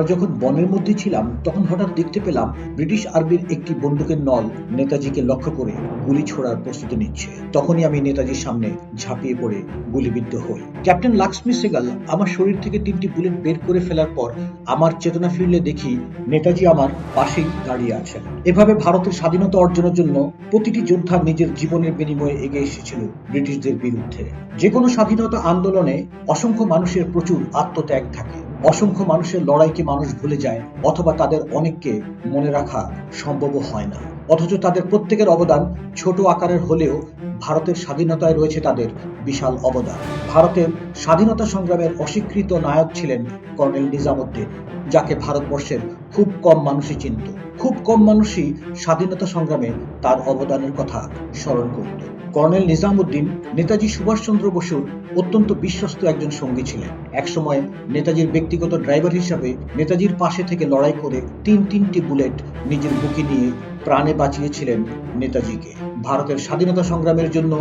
আমরা যখন বনের মধ্যে ছিলাম, তখন হঠাৎ দেখতে পেলাম ব্রিটিশ আর্মির একটি বন্দুকের নল নেতাজিকে লক্ষ্য করে গুলি ছোড়ার প্রস্তুতি নিচ্ছে। তখনই আমি নেতাজির সামনে ঝাঁপিয়ে পড়ে গুলিবিদ্ধ হই। ক্যাপ্টেন লাক্সমি সেগাল, আমার শরীর থেকে তিনটি বুলেট বের করে ফেলার পর আমার চেতনা ফিরলে দেখি নেতাজি আমার পাশেই দাঁড়িয়ে আছেন। এভাবে ভারতের স্বাধীনতা অর্জনের জন্য প্রতিটি যোদ্ধা নিজের জীবনের বিনিময়ে এগিয়ে এসেছিল ব্রিটিশদের বিরুদ্ধে। যে কোনো স্বাধীনতা আন্দোলনে অসংখ্য মানুষের প্রচুর আত্মত্যাগ থাকে। অসংখ্য মানুষের লড়াইকে মানুষ ভুলে যায়, অথবা তাদের অনেককে মনে রাখা সম্ভব হয় না। অথচ তাদের প্রত্যেকের অবদান ছোট আকারের হলেও ভারতের স্বাধীনতায় রয়েছে তাদের বিশাল অবদান। ভারতের স্বাধীনতা সংগ্রামের অস্বীকৃত নায়ক ছিলেন কর্নেল নিজামুদ্দিন, যাকে ভারতবর্ষের খুব কম মানুষই চিনত। খুব কম মানুষই স্বাধীনতা সংগ্রামে তার অবদানের কথা স্মরণ করত। কর্নেল নিজামুদ্দিন নেতাজি সুভাষচন্দ্র বসুর অত্যন্ত বিশ্বস্ত একজন সঙ্গী ছিলেন। একসময় নেতাজির ব্যক্তিগত ড্রাইভার হিসাবে নেতাজির পাশে থেকে লড়াই করে তিন তিনটি বুলেট নিজের বুকে নিয়ে প্রাণে বাঁচিয়েছিলেন নেতাজিকে। ভারতের স্বাধীনতা সংগ্রামের জন্য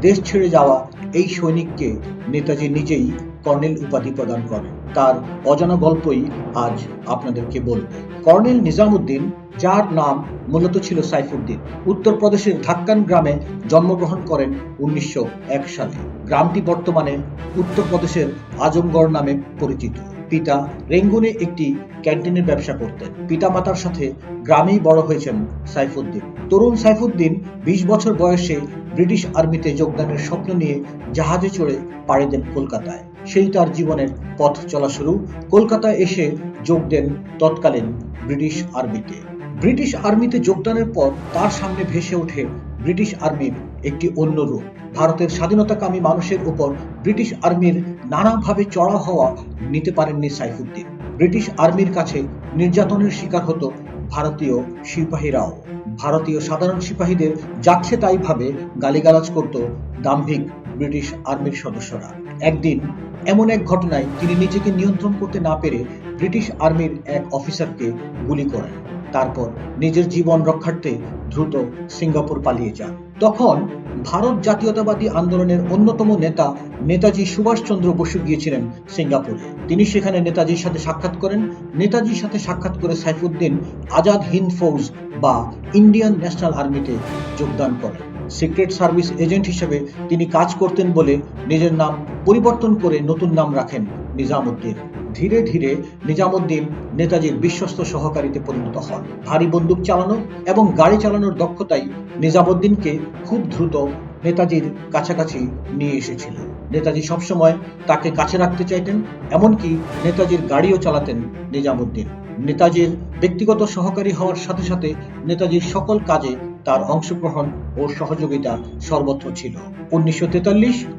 দেশ ছেড়ে যাওয়া এই সৈনিককে নেতাজি নিজেই কর্নেল উপাধি প্রদান করেন। তার অজানা গল্পই আজ আপনাদেরকে বলব। কর্নেল নিজামুদ্দিন, যার নাম মূলত ছিল সাইফুদ্দিন, উত্তরপ্রদেশের ধাক্কান গ্রামে জন্মগ্রহণ করেন উনিশশো এক সালে। গ্রামটি বর্তমানে উত্তরপ্রদেশের আজমগড় নামে পরিচিত। পিতা রেঙ্গুনে একটি ক্যান্টিনের ব্যবসা করতেন। পিতা পিতামাতার সাথে গ্রামেই বড় হয়েছেন সাইফুদ্দিন। তরুণ সাইফুদ্দিন বিশ বছর বয়সে ব্রিটিশ আর্মিতে যোগদানের স্বপ্ন নিয়ে জাহাজে চড়ে পাড়ি দেন কলকাতায়। সেই তার জীবনের পথ চলা শুরু। কলকাতায় এসে যোগ দেন তৎকালীন ব্রিটিশ আর্মিতে। ব্রিটিশ আর্মিতে যোগদানের পর তার সামনে ভেসে ওঠে ব্রিটিশ আর্মির একটি অন্য রূপ। ভারতের স্বাধীনতাকামী মানুষের উপর ব্রিটিশ আর্মির নানাভাবে চড়া হওয়া নিতে পারেননি সাইফুদ্দিন। ব্রিটিশ আর্মির কাছে নির্যাতনের শিকার হতো ভারতীয় সিপাহীরাও। ভারতীয় সাধারণ সিপাহীদের যাচ্ছে তাইভাবে গালিগালাজ করত দাম্ভিক ব্রিটিশ আর্মির সদস্যরা। একদিন এমন এক ঘটনায় তিনি নিজেকে নিয়ন্ত্রণ করতে না পেরে ব্রিটিশ আর্মির এক অফিসারকে গুলি করেন। তারপর নিজের জীবন রক্ষার্থে দ্রুত সিঙ্গাপুর পালিয়ে যান। তখন ভারত জাতীয়তাবাদী আন্দোলনের অন্যতম নেতা নেতাজি সুভাষচন্দ্র বসু গিয়েছিলেন সিঙ্গাপুরে। তিনি সেখানে নেতাজির সাথে সাক্ষাৎ করেন। নেতাজির সাথে সাক্ষাৎ করে সাইফুদ্দিন আজাদ হিন্দ ফৌজ বা ইন্ডিয়ান ন্যাশনাল আর্মিতে যোগদান করেন। সিক্রেট সার্ভিস এজেন্ট হিসেবে তিনি কাজ করতেন বলে নিজের নাম পরিবর্তন করে নতুন নাম রাখেন নিজামুদ্দিন। ধীরে ধীরে নিজামুদ্দিন নেতাজির বিশ্বস্ত সহকারীতে পরিণত হন। ভারী বন্দুক চালানো এবং গাড়ি চালানোর দক্ষতাই নিজামুদ্দিনকে খুব দ্রুত নেতাজির কাছাকাছি নিয়ে এসেছিল নেতাজি সবসময় তাকে কাছে রাখতে চাইতেন, এমনকি নেতাজির গাড়িও চালাতেন নিজামুদ্দিন। নেতাজির ব্যক্তিগত সহকারী হওয়ার সাথে সাথে নেতাজির সকল কাজে তার অংশগ্রহণ ও সহযোগিতা সর্বত্র ছিল। উনিশশো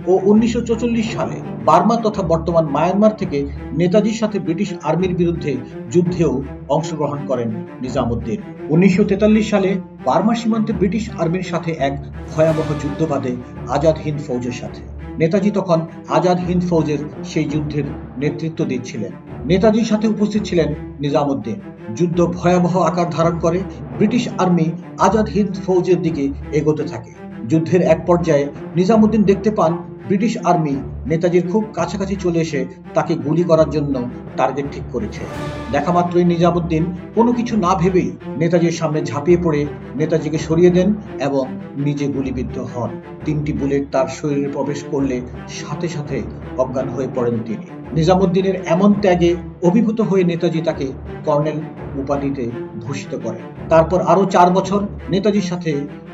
ও উনিশশো সালে বার্মা তথা বর্তমান মায়ানমার থেকে নেতাজির সাথে ব্রিটিশ আর্মির বিরুদ্ধে যুদ্ধেও অংশগ্রহণ করেন নিজামুদ্দিন। উনিশশো তেতাল্লিশ সালে বার্মা সীমান্তে ব্রিটিশ আর্মির সাথে এক ভয়াবহ যুদ্ধ বাঁধে আজাদ হিন্দ ফৌজের সাথে। নেতাজি তখন আজাদ হিন্দ ফৌজের সেই যুদ্ধের নেতৃত্ব দিচ্ছিলেন। নেতাজির সাথে উপস্থিত ছিলেন নিজামুদ্দিন। যুদ্ধ ভয়াবহ আকার ধারণ করে ব্রিটিশ আর্মি আজাদ হিন্দ ফৌজের দিকে এগোতে থাকে। যুদ্ধের এক পর্যায়ে নিজামুদ্দিন দেখতে পান ব্রিটিশ আর্মি নেতাজির খুব কাছাকাছি চলে এসে তাকে গুলি করার জন্য টার্গেট ঠিক করেছে। দেখা মাত্রই নিজামুদ্দিন কোনো কিছু না ভেবেই নেতাজির সামনে ঝাঁপিয়ে পড়ে, নেতাজিকে সরিয়ে দেন এবং নিজে গুলিবিদ্ধ হন। তিনটি বুলেট তার শরীরে প্রবেশ করলে সাথে সাথে অজ্ঞান হয়ে পড়েন তিনি। নিজামুদ্দিনের এমন ত্যাগে অভিভূত হয়ে নেতাজি তাকে কর্নেল উপাধিতে ভূষিত করেন। তারপর আরও চার বছর নেতাজির সাথে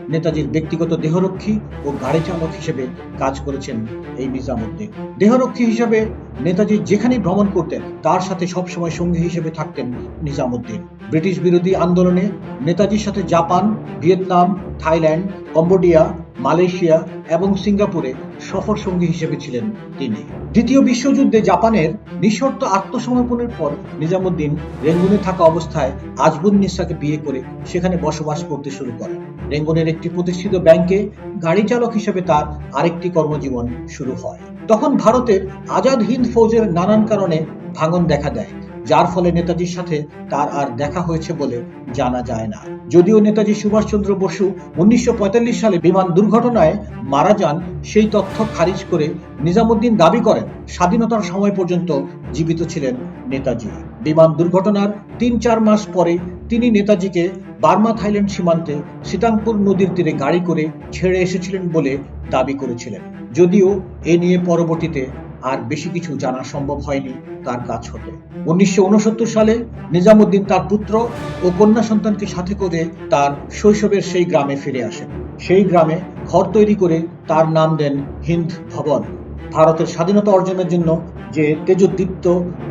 নেতাজির ব্যক্তিগত দেহরক্ষী ও গাড়ি চালক হিসেবে কাজ করেছেন এই নিজামুদ্দিন। দেহরক্ষী হিসেবে নেতাজি যেখানেই ভ্রমণ করতেন, তার সাথে সবসময় সঙ্গী হিসেবে থাকতেন নিজামুদ্দিন। ব্রিটিশ বিরোধী আন্দোলনে নেতাজির সাথে Japan, Vietnam, Thailand, Cambodia, Malaysia এবং সিঙ্গাপুরে সফর সঙ্গী হিসেবে ছিলেন তিনি। দ্বিতীয় বিশ্বযুদ্ধে জাপানের নিঃশর্ত আত্মসমর্পণের পর নিজামুদ্দিন রেঙ্গুনে থাকা অবস্থায় আজবুন নিসাকে বিয়ে করে সেখানে বসবাস করতে শুরু করেন। রেঙ্গুনের একটি প্রতিষ্ঠিত ব্যাংকে গাড়ি চালক হিসেবে তার আরেকটি কর্মজীবন শুরু হয়। তখন ভারতের আজাদ হিন্দ ফৌজের নানান কারণে ভাঙন দেখা দেয়, যার ফলে নেতাজির সাথে তার আর দেখা হয়েছে বলে জানা যায় না। যদিও নেতাজি সুভাষচন্দ্র বসু উনিশশো পঁয়তাল্লিশ সালে বিমান দুর্ঘটনায় মারা যান, সেই তথ্য খারিজ করে নিজামুদ্দিন দাবি করেন, স্বাধীনতার সময় পর্যন্ত জীবিত ছিলেন নেতাজি। বিমান দুর্ঘটনার তিন চার মাস পরে তিনি নেতাজিকে বার্মা, থাইল্যান্ড সীমান্তে সীতাংপুর নদীর তীরে গাড়ি করে ছেড়ে এসেছিলেন বলে দাবি করেছিলেন। যদিও এ নিয়ে পরবর্তীতে আর বেশি কিছু জানা সম্ভব হয়নি তার কাছ হতে। উনিশশো উনসত্তর সালে নিজামুদ্দিন তার পুত্র ও কন্যা সন্তানকে সাথে করে তার শৈশবের সেই গ্রামে ফিরে আসেন। সেই গ্রামে ঘর তৈরি করে তার নাম দেন হিন্দ ভবন। ভারতের স্বাধীনতা অর্জনের জন্য যে তেজদীপ্ত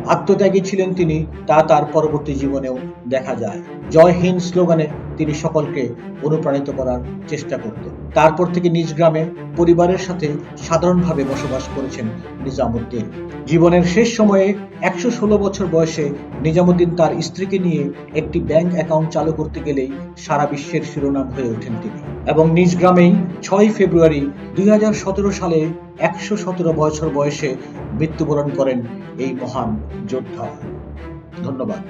আত্মত্যাগী ছিলেন তিনি, তা তার পরবর্তী জীবনেও দেখা যায়। জয় হিন্দ স্লোগানে তিনি সকলকে অনুপ্রাণিত করার চেষ্টা করতেন। তারপর থেকে নিজ গ্রামে পরিবারের সাথে সাধারণভাবে বসবাস করেছেন নিজামুদ্দিন। জীবনের শেষ সময়ে একশো ষোলো বছর বয়সে নিজামুদ্দিন তার স্ত্রীকে নিয়ে একটি ব্যাংক অ্যাকাউন্ট চালু করতে গেলেই সারা বিশ্বের শিরোনাম হয়ে ওঠেন তিনি এবং নিজ গ্রামেই ছয় ফেব্রুয়ারি দুই হাজার সতেরো সালে একশো সতেরো বছর বয়সে মৃত্যুবরণ করেন এই মহান যোদ্ধা। ধন্যবাদ।